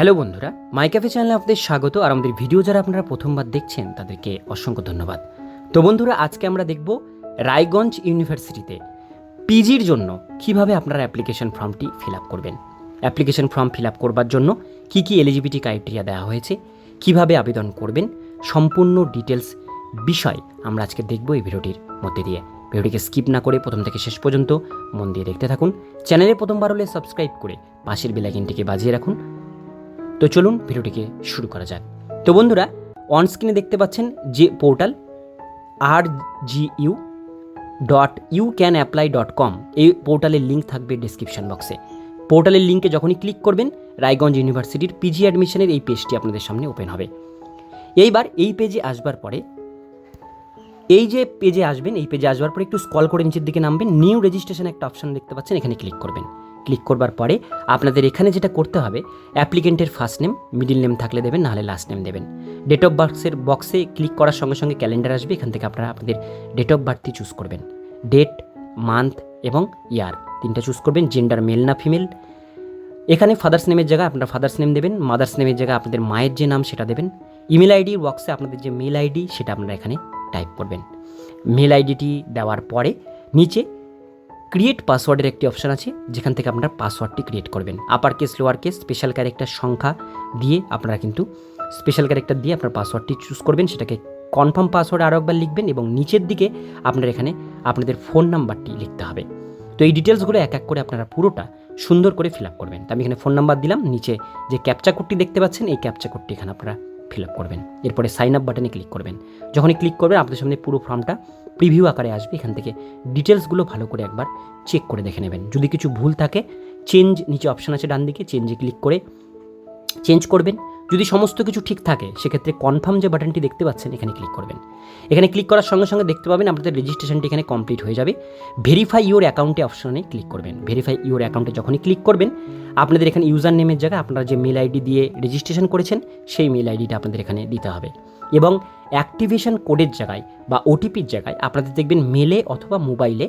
Hello বন্ধুরা, মাই cafe চ্যানেলে আপনাদের স্বাগত আর আমাদের ভিডিও যারা আপনারা প্রথমবার দেখছেন, তাদেরকে অসংখ্য ধন্যবাদ। তো বন্ধুরা, আজকে আমরা দেখব রায়গঞ্জ ইউনিভার্সিটিতে পিজির জন্য কীভাবে আপনারা অ্যাপ্লিকেশন ফর্মটি ফিল আপ করবেন। অ্যাপ্লিকেশন ফর্ম ফিল আপ করবার জন্য কী কী এলিজিবিলিটি ক্রাইটেরিয়া দেওয়া হয়েছে, কীভাবে আবেদন করবেন, সম্পূর্ণ ডিটেলস বিষয় আমরা আজকে দেখব এই ভিডিওটির মধ্যে দিয়ে। ভিডিওটিকে স্কিপ না করে প্রথম থেকে শেষ পর্যন্ত মন দিয়ে দেখতে থাকুন। চ্যানেলে প্রথমবার হলে সাবস্ক্রাইব করে পাশের বেলাইকিনটিকে বাজিয়ে রাখুন। তো চলুন ভিডিওটিকে শুরু করা যাক। তো বন্ধুরা অন স্ক্রিনে দেখতে পাচ্ছেন যে portal R U dot you can apply dot com এই পোর্টালের লিঙ্ক থাকবে ডিসক্রিপশন বক্সে পোর্টালের লিঙ্কে যখনই ক্লিক করবেন, রায়গঞ্জ ইউনিভার্সিটির পিজি অ্যাডমিশনের এই পেজটি আপনাদের সামনে ওপেন হবে। এইবার এই পেজে আসবার পরে, এই যে পেজে আসবেন, এই পেজে আসবার পরে একটু স্কল করে নিচের দিকে নামবেন নিউ রেজিস্ট্রেশন একটা অপশন দেখতে পাচ্ছেন, এখানে ক্লিক করবেন। ক্লিক করবার পরে আপনাদের এখানে যেটা করতে হবে, অ্যাপ্লিকেন্টের ফার্স্ট নেম মিডিল নেম থাকলে দেবেন, নাহলে লাস্ট নেম দেবেন। ডেট অফ বার্থের বক্সে ক্লিক করার সঙ্গে সঙ্গে ক্যালেন্ডার আসবে, এখান থেকে আপনারা আপনাদের ডেট অফ বার্থই চুজ করবেন। ডেট মান্থ এবং ইয়ার তিনটা চুজ করবেন জেন্ডার মেল না ফিমেল এখানে ফাদার্স নেমের জায়গায় আপনারা ফাদার্স নেম দেবেন মাদার্স নেমের জায়গায় আপনাদের মায়ের যে নাম সেটা দেবেন। ইমেল আইডি বক্সে আপনাদের যে মেল আইডি সেটা আপনারা এখানে টাইপ করবেন। মেল আইডিটি দেওয়ার পরে নিচে ক্রিয়েট পাসওয়ার্ডের একটি অপশান আছে, যেখান থেকে আপনারা পাসওয়ার্ডটি ক্রিয়েট করবেন। Upper case lower case special character সংখ্যা দিয়ে আপনারা কিন্তু স্পেশাল ক্যারেক্টার দিয়ে আপনার পাসওয়ার্ডটি চুজ করবেন। সেটাকে কনফার্ম পাসওয়ার্ড আরও একবার লিখবেন এবং নিচের দিকে আপনার এখানে আপনাদের ফোন নাম্বারটি লিখতে হবে। তো এই ডিটেলসগুলো এক এক করে আপনারা পুরোটা সুন্দর করে ফিল আপ করবেন। তো আমি এখানে ফোন নাম্বার দিলাম, নিচে যে ক্যাপচা কোডটি দেখতে পাচ্ছেন, এই ক্যাপচা কোডটি এখানে আপনারা ফিল আপ করবেন। এরপরে সাইন আপ বাটনে ক্লিক করবেন। যখনই ক্লিক করবেন, আপনাদের সামনে পুরো ফর্মটা প্রিভিউ আকারে আসবে, এখান থেকে ডিটেলসগুলো ভালো করে একবার চেক করে দেখে নেবেন। যদি কিছু ভুল থাকে চেঞ্জ নিচে অপশান আছে ডান দিকে চেঞ্জে ক্লিক করে চেঞ্জ করবেন। যদি সমস্ত কিছু ঠিক থাকে, সেক্ষেত্রে কনফার্ম যে বাটনটি দেখতে পাচ্ছেন, এখানে ক্লিক করবেন। এখানে ক্লিক করার সঙ্গে সঙ্গে দেখতে পাবেন আপনাদের রেজিস্ট্রেশনটি এখানে কমপ্লিট হয়ে যাবে। ভেরিফাই ইউর অ্যাকাউন্টে অপশানে ক্লিক করবেন। ভেরিফাই ইউর অ্যাকাউন্টে যখনই ক্লিক করবেন, আপনাদের এখানে ইউজার নেমের জায়গায় আপনারা যে মেল আইডি দিয়ে রেজিস্ট্রেশন করেছেন, সেই মেল আইডিটা আপনাদের এখানে দিতে হবে। এবং অ্যাক্টিভেশন কোডের জায়গায় বা ওটিপির জায়গায় আপনাদের দেখবেন মেলে অথবা মোবাইলে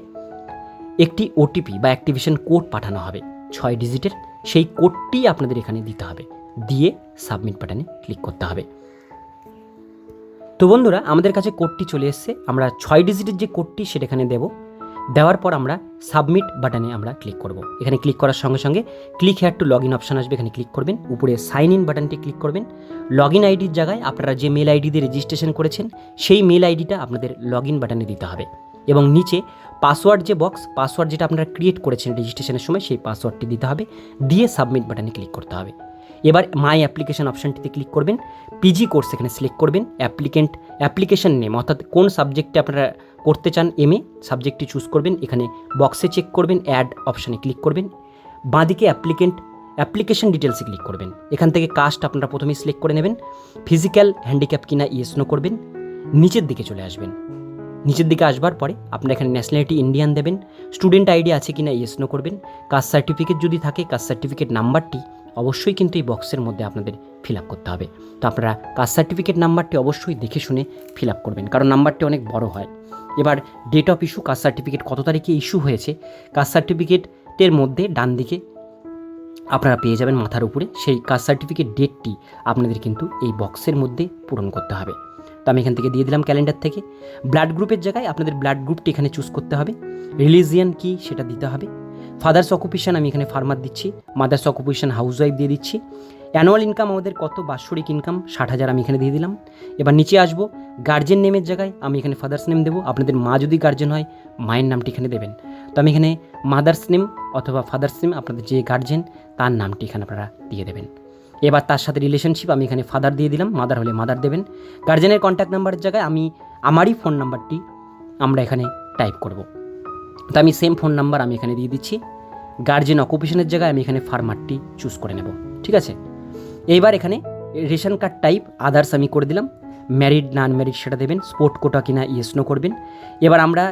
একটি ওটিপি বা অ্যাক্টিভেশন কোড পাঠানো হবে, ছয় ডিজিটের। সেই কোডটি আপনাদের এখানে দিতে হবে। দিয়ে সাবমিট বাটনে ক্লিক করতে হবে। তো বন্ধুরা, আমাদের কাছে কোডটি চলে এসছে। আমরা ছয় ডিজিটের যে কোডটি সেটা এখানে দেব। দেওয়ার পর আমরা সাবমিট বাটনে আমরা ক্লিক করব। এখানে ক্লিক করার সঙ্গে সঙ্গে click here to log in option আসবে, এখানে ক্লিক করবেন। উপরে সাইন ইন বাটনটি ক্লিক করবেন। লগ ইন আইডির জায়গায় আপনারা যে মেল আইডি দিয়ে রেজিস্ট্রেশন করেছেন, সেই মেল আইডিটা আপনাদের লগ ইন বাটনে দিতে হবে। এবং নিচে পাসওয়ার্ড যে বক্স, পাসওয়ার্ড যেটা আপনারা ক্রিয়েট করেছেন রেজিস্ট্রেশনের সময়, সেই পাসওয়ার্ডটি দিতে হবে। দিয়ে সাবমিট বাটনে ক্লিক করতে হবে। এবার মাই অ্যাপ্লিকেশন অপশানটিতে ক্লিক করবেন। পিজি কোর্স এখানে সিলেক্ট করবেন। অ্যাপ্লিকেন্ট, অ্যাপ্লিকেশন নেম, অর্থাৎ কোন সাবজেক্টে আপনারা করতে চান এম এ সাবজেক্টটি চুজ করবেন, এখানে বক্সে চেক করবেন অ্যাড অপশানে ক্লিক করবেন। বাঁদিকে অ্যাপ্লিকেন্ট অ্যাপ্লিকেশন ডিটেলসে ক্লিক করবেন। এখান থেকে কাস্ট আপনারা প্রথমেই সিলেক্ট করে নেবেন। ফিজিক্যাল হ্যান্ডিক্যাপ কিনা ইয়েস নো করবেন। নিচের দিকে চলে আসবেন। নিচের দিকে আসবার পরে আপনারা এখানে ন্যাশনালিটি ইন্ডিয়ান দেবেন। স্টুডেন্ট আইডি আছে কিনা ইয়েস নো করবেন। কাস্ট সার্টিফিকেট যদি থাকে কাস্ট সার্টিফিকেট নাম্বারটি অবশ্যই কিন্তু এই বক্সের মধ্যে আপনাদের ফিল আপ করতে হবে। তো আপনারা কাস্ট সার্টিফিকেট নাম্বারটি অবশ্যই দেখে শুনে ফিল আপ করবেন, কারণ নাম্বারটি অনেক বড় হয়। এবার date of issue caste certificate কত তারিখে ইস্যু হয়েছে, কাস্ট সার্টিফিকেটের মধ্যে ডান দিকে আপনারা পেয়ে যাবেন মাথার উপরে, সেই কাস্ট সার্টিফিকেট ডেটটি আপনাদের কিন্তু এই বক্সের মধ্যে পূরণ করতে হবে। তো আমি এখান থেকে দিয়ে দিলাম ক্যালেন্ডার থেকে। ব্লাড গ্রুপের জায়গায় আপনাদের ব্লাড গ্রুপটি এখানে চুজ করতে হবে। রিলিজিয়ান কি সেটা দিতে হবে। ফাদার্স অকুপেশন আমি এখানে ফার্মার দিচ্ছি মাদার্স অকুপেশন হাউস ওয়াইফ দিয়ে দিচ্ছি। অ্যানুয়াল ইনকাম আমাদের কত? বাৎসরিক ইনকাম ষাট হাজার আমি এখানে দিয়ে দিলাম। এবার নিচে আসব গার্জেন নেমের জায়গায় আমি এখানে ফাদার্স নেম দেবো। আপনাদের মা যদি গার্জেন হয়, মায়ের নামটি এখানে দেবেন। তো আমি এখানে মাদার্স নেম অথবা ফাদার্স নেম আপনাদের যে গার্জেন তার নামটি এখানে আপনারা দিয়ে দেবেন। এবার তার সাথে রিলেশনশিপ আমি এখানে ফাদার দিয়ে দিলাম মাদার হলে মাদার দেবেন। গার্জেনের কন্ট্যাক্ট নাম্বারের জায়গায় আমি, আমারই ফোন নাম্বারটি আমরা এখানে টাইপ করব। তো আমি সেম ফোন নাম্বার আমি এখানে দিয়ে দিচ্ছি। গার্জেন অকুপেশনের জায়গায় আমি এখানে ফার্মারটি চুজ করে নেব, ঠিক আছে? এইবার এখানে রেশন কার্ড টাইপ আদার্স আমি করে দিলাম। ম্যারিড নন ম্যারিড সেটা দেবেন স্পোর্ট কোটা কিনা ইয়েস নো করবেন। এবার আমরা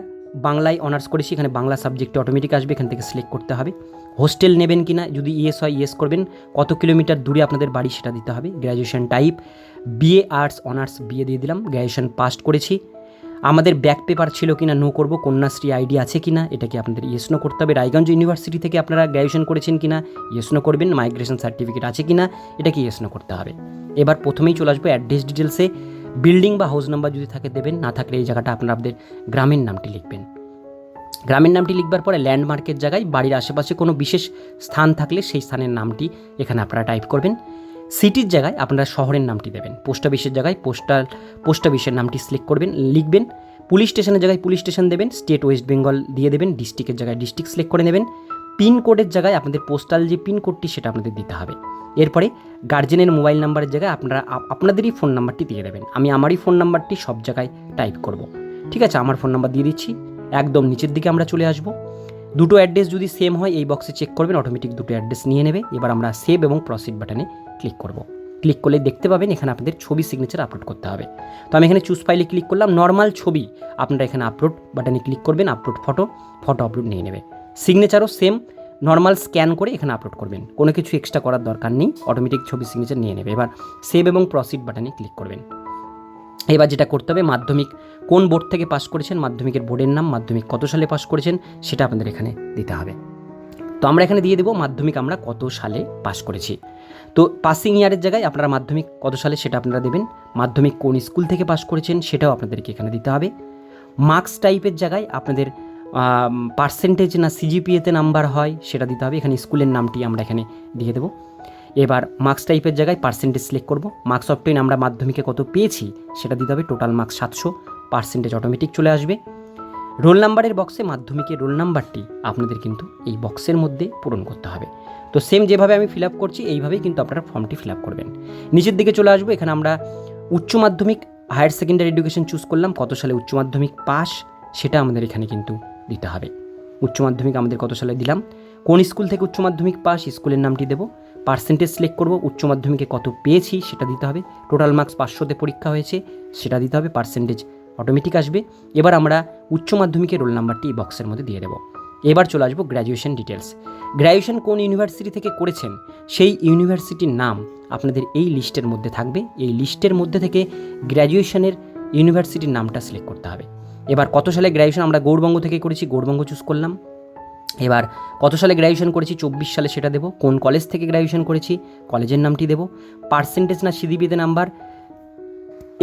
বাংলায় অনার্স করেছি, এখানে বাংলা সাবজেক্টে অটোমেটিক আসবে, এখান থেকে সিলেক্ট করতে হবে। হোস্টেল নেবেন কিনা, যদি ইয়েস হয় ইয়েস করবেন। কত কিলোমিটার দূরে আপনাদের বাড়ি সেটা দিতে হবে। Graduation type BA arts honours BA দিয়ে দিলাম। গ্র্যাজুয়েশন পাস্ট করেছি। আমাদের ব্যাক পেপার ছিল কিনা নো করব, কন্যাশ্রী আইডি আছে কিনা এটা কি আপনাদের ইয়েসনো করতে হবে। রায়গঞ্জ ইউনিভার্সিটি থেকে আপনারা গ্র্যাজুয়েশন করেছেন কিনা ইয়েসনো করবেন। মাইগ্রেশন সার্টিফিকেট আছে কিনা এটা কি ইয়েসনো করতে হবে। এবার প্রথমেই চলে আসব অ্যাড্রেস ডিটেলসে বিল্ডিং বা হাউস নাম্বার যদি থাকে দেবেন, না থাকলে এই জায়গাটা আপনারা আপনাদের গ্রামের নামটি লিখবেন। গ্রামের নামটি লিখবার পরে ল্যান্ডমার্কের জায়গায় বাড়ির আশেপাশে কোনো বিশেষ স্থান থাকলে সেই স্থানের নামটি এখানে আপনারা টাইপ করবেন। সিটির জায়গায় আপনারা শহরের নামটি দেবেন। পোস্ট অফিসের জায়গায় পোস্টাল, পোস্ট অফিসের নামটি সিলেক্ট করবেন, লিখবেন। পুলিশ স্টেশনের জায়গায় পুলিশ স্টেশন দেবেন, স্টেট ওয়েস্ট বেঙ্গল দিয়ে দেবেন, ডিস্ট্রিক্টের জায়গায় ডিস্ট্রিক্ট সিলেক্ট করে নেবেন। পিন কোডের জায়গায় আপনাদের পোস্টাল যে পিন কোডটি, সেটা আপনাদের দিতে হবে। এরপরে গার্জেনের মোবাইল নাম্বারের জায়গায় আপনারা আপনাদেরই ফোন নাম্বারটি দিয়ে দেবেন। আমি আমারই ফোন নাম্বারটি সব জায়গায় টাইপ করব। ঠিক আছে, আমার ফোন নাম্বার দিয়ে দিচ্ছি। একদম নিচের দিকে আমরা চলে আসব। দুটো অ্যাড্রেস যদি সেম হয়, এই বক্সে চেক করবেন, অটোমেটিক দুটো অ্যাড্রেস নিয়ে নেবে। এবার আমরা সেভ এবং প্রসিড বাটনে ক্লিক করব। ক্লিক করলে দেখতে পাবেন এখানে আপনাদের ছবি সিগনেচার আপলোড করতে হবে। তো আমি এখানে চুজ ফাইলে ক্লিক করলাম নর্মাল ছবি। আপনারা এখানে আপলোড বাটনে ক্লিক করবেন আপলোড ফটো ফটো আপলোড নিয়ে নেবে। সিগনেচারও সেম নর্মাল স্ক্যান করে এখানে আপলোড করবেন। কোনো কিছু এক্সট্রা করার দরকার নেই অটোমেটিক ছবি সিগনেচার নিয়ে নেবে। এবার সেভ এবং প্রসিড বাটনে ক্লিক করবেন। এবার যেটা করতে হবে, মাধ্যমিক, কোন বোর্ড থেকে পাস করেছেন, মাধ্যমিকের বোর্ডের নাম, মাধ্যমিক কত সালে পাস করেছেন, সেটা আপনাদের এখানে দিতে হবে। তো আমরা এখানে দিয়ে দেবো মাধ্যমিক আমরা কত সালে পাস করেছি। তো পাসিং ইয়ারের জায়গায় আপনারা মাধ্যমিক কত সালে সেটা আপনারা দেবেন। মাধ্যমিক কোন স্কুল থেকে পাস করেছেন সেটাও আপনাদেরকে এখানে দিতে হবে। মার্কস টাইপের জায়গায় আপনাদের পার্সেন্টেজ না সিজিপিএতে নাম্বার হয় সেটা দিতে হবে। এখানে স্কুলের নামটি আমরা এখানে দিয়ে দেবো। এবার মার্কস টাইপের জায়গায় পার্সেন্টেজ সিলেক্ট করব। মার্কস অফ টেন আমরা মাধ্যমিকে কত পেয়েছি সেটা দিতে হবে। টোটাল মার্কস সাতশো। পার্সেন্টেজ অটোমেটিক চলে আসবে। রোল নাম্বারের বক্সে মাধ্যমিকের রোল নাম্বারটি আপনাদের কিন্তু এই বক্সের মধ্যে পূরণ করতে হবে। তো সেম যেভাবে আমি ফিল আপ করছি, এইভাবেই কিন্তু আপনারা ফর্মটি ফিল আপ করবেন। নিচের দিকে চলে আসব, এখানে আমরা উচ্চ মাধ্যমিক হায়ার সেকেন্ডারি এডুকেশন চুজ করলাম, কত সালে উচ্চ মাধ্যমিক পাস সেটা আমাদের এখানে কিন্তু দিতে হবে। উচ্চ মাধ্যমিক আমাদের কত সালে দিলাম? কোন স্কুল থেকে উচ্চ মাধ্যমিক পাস স্কুলের নামটি দেবো। পার্সেন্টেজ সিলেক্ট করব, উচ্চ মাধ্যমিকে কত পেয়েছি, সেটা দিতে হবে। টোটাল মার্কস পাঁচশোতে পরীক্ষা হয়েছে, সেটা দিতে হবে। পার্সেন্টেজ অটোমেটিক আসবে। এবার আমরা উচ্চ মাধ্যমিকের রোল নাম্বারটি এই বক্সের মধ্যে দিয়ে দেবো। এবার চলে আসব গ্র্যাজুয়েশন ডিটেলস গ্র্যাজুয়েশন কোন ইউনিভার্সিটি থেকে করেছেন? সেই ইউনিভার্সিটির নাম আপনাদের এই লিস্টের মধ্যে থাকবে। এই লিস্টের মধ্যে থেকে গ্র্যাজুয়েশনের ইউনিভার্সিটির নামটা সিলেক্ট করতে হবে। এবার কত সালে গ্র্যাজুয়েশন আমরা গৌড়বঙ্গ থেকে করেছি, গৌড়বঙ্গ চুজ করলাম। এবার কত সালে গ্র্যাজুয়েশন করেছি? চব্বিশ সালে সেটা দেবো। কোন কলেজ থেকে গ্র্যাজুয়েশন করেছি? কলেজের নামটি দেবো। পার্সেন্টেজ না সিজিপিএতে নাম্বার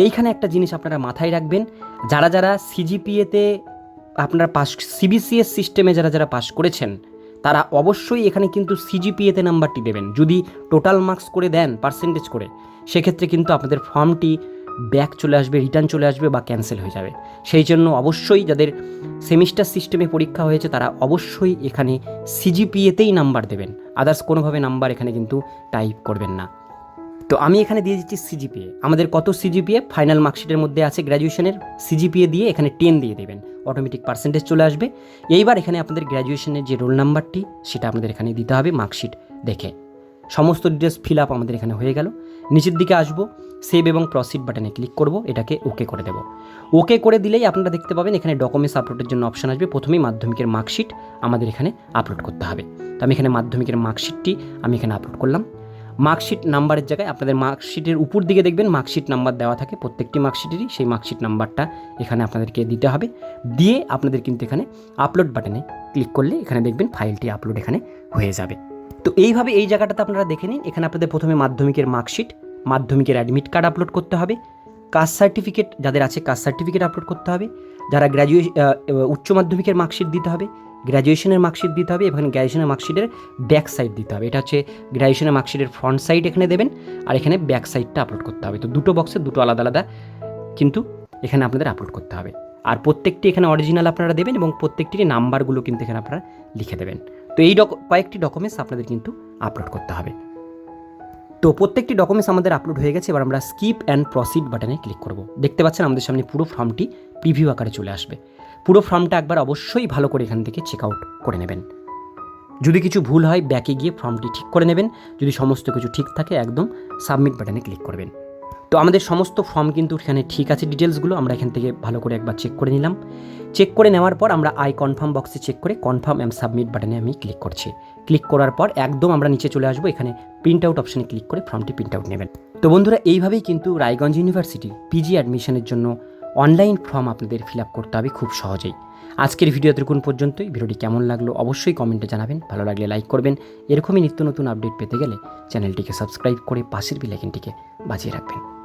এইখানে একটা জিনিস আপনারা মাথায় রাখবেন, যারা যারা সিজিপিএতে আপনারা পাস সিবিসিএস সিস্টেমে যারা যারা পাস করেছেন, তারা অবশ্যই এখানে কিন্তু সিজিপিএতে নাম্বারটি দেবেন। যদি টোটাল মার্কস করে দেন পার্সেন্টেজ করে, সেক্ষেত্রে কিন্তু আপনাদের ফর্মটি ব্যাক চলে আসবে রিটার্ন চলে আসবে বা ক্যান্সেল হয়ে যাবে। সেই জন্য অবশ্যই যাদের সেমিস্টার সিস্টেমে পরীক্ষা হয়েছে, তারা অবশ্যই এখানে সিজিপিএতেই নাম্বার দেবেন। আদার্স কোনোভাবে নাম্বার এখানে কিন্তু টাইপ করবেন না। তো আমি এখানে দিয়ে দিচ্ছি সিজিপিএ আমাদের কত সিজিপিএ ফাইনাল মার্কশিটের মধ্যে আছে গ্র্যাজুয়েশনের সিজিপিএ দিয়ে এখানে টেন দিয়ে দেবেন। অটোমেটিক পার্সেন্টেজ চলে আসবে। এইবার এখানে আপনাদের গ্র্যাজুয়েশনের যে রোল নাম্বারটি সেটা আপনাদের এখানে দিতে হবে মার্কশিট দেখে। সমস্ত ডিটেলস ফিল আপ আমাদের এখানে হয়ে গেল। নিচের দিকে আসব। সেভ এবং প্রসিড বাটনে ক্লিক করব। এটাকে ওকে করে দেবো। ওকে করে দিলেই আপনারা দেখতে পাবেন এখানে ডকুমেন্টস আপলোডের জন্য অপশন আসবে। প্রথমেই মাধ্যমিকের মার্কশিট আমাদের এখানে আপলোড করতে হবে। তো আমি এখানে মাধ্যমিকের মার্কশিটটি আমি এখানে আপলোড করলাম। মার্কশিট নাম্বারের জায়গায় আপনাদের মার্কশিটের উপর দিকে দেখবেন, মার্কশিট নাম্বার দেওয়া থাকে প্রত্যেকটি মার্কশিটেরই, সেই মার্কশিট নাম্বারটা এখানে আপনাদেরকে দিতে হবে। দিয়ে আপনাদের কিন্তু এখানে আপলোড বাটনে ক্লিক করলে এখানে দেখবেন ফাইলটি আপলোড এখানে হয়ে যাবে। তো এইভাবে এই জায়গাটাতে আপনারা দেখে নিন, এখানে আপনাদের প্রথমে মাধ্যমিকের মার্কশিট, মাধ্যমিকের অ্যাডমিট কার্ড আপলোড করতে হবে। কাস্ট সার্টিফিকেট, যাদের আছে কাস্ট সার্টিফিকেট আপলোড করতে হবে। যারা গ্র্যাজুয়ে উচ্চ মাধ্যমিকের মার্কশিট দিতে হবে গ্র্যাজুয়েশনের মার্কশিট দিতে হবে এখানে গ্র্যাজুয়েশনের মার্কশিটের ব্যাক সাইড দিতে হবে। এটা হচ্ছে গ্র্যাজুয়েশনের মার্কশিটের ফ্রন্ট সাইড এখানে দেবেন আর এখানে ব্যাক সাইডটা আপলোড করতে হবে। তো দুটো বক্সে দুটো আলাদা আলাদা কিন্তু এখানে আপনাদের আপলোড করতে হবে। আর প্রত্যেকটি এখানে অরিজিনাল আপনারা দেবেন এবং প্রত্যেকটির নাম্বারগুলো কিন্তু এখানে আপনারা লিখে দেবেন। তো এই ডক কয়েকটি ডকুমেন্টস আপনাদের কিন্তু আপলোড করতে হবে। তো প্রত্যেকটি ডকুমেন্টস আমাদের আপলোড হয়ে গেছে। এবার আমরা স্কিপ অ্যান্ড প্রসিড বাটনে ক্লিক করব। দেখতে পাচ্ছেন আমাদের সামনে পুরো ফর্মটি প্রিভিউ আকারে চলে আসবে। পুরো ফর্মটা একবার অবশ্যই ভালো করে এখান থেকে চেক আউট করে নেবেন। যদি কিছু ভুল হয় ব্যাকে গিয়ে ফর্মটি ঠিক করে নেবেন। যদি সমস্ত কিছু ঠিক থাকে, একদম সাবমিট বাটনে ক্লিক করবেন। তো আমাদের সমস্ত ফর্ম কিন্তু এখানে ঠিক আছে ডিটেলসগুলো আমরা এখান থেকে ভালো করে একবার চেক করে নিলাম। চেক করে নেওয়ার পর আমরা আই কনফার্ম বক্সে চেক করে কনফার্ম অ্যান্ড সাবমিট বাটনে আমি ক্লিক করছি। ক্লিক করার পর একদম আমরা নিচে চলে আসব, এখানে প্রিন্ট আউট অপশানে ক্লিক করে ফর্মটি প্রিন্ট আউট নেবেন। তো বন্ধুরা, এইভাবেই কিন্তু রায়গঞ্জ ইউনিভার্সিটি পিজি অ্যাডমিশনের জন্য অনলাইন ফর্ম আপনাদের ফিল আপ করতে হবে খুব সহজেই। আজকের ভিডিও এতক্ষণ পর্যন্তই। ভিডিওটি কেমন লাগল অবশ্যই কমেন্টে জানাবেন। ভালো লাগলে লাইক করবেন। এরকমই নিত্য নতুন আপডেট পেতে গেলে চ্যানেলটিকে সাবস্ক্রাইব করে পাশের বিলাইকিনটিকে বাজিয়ে রাখবেন।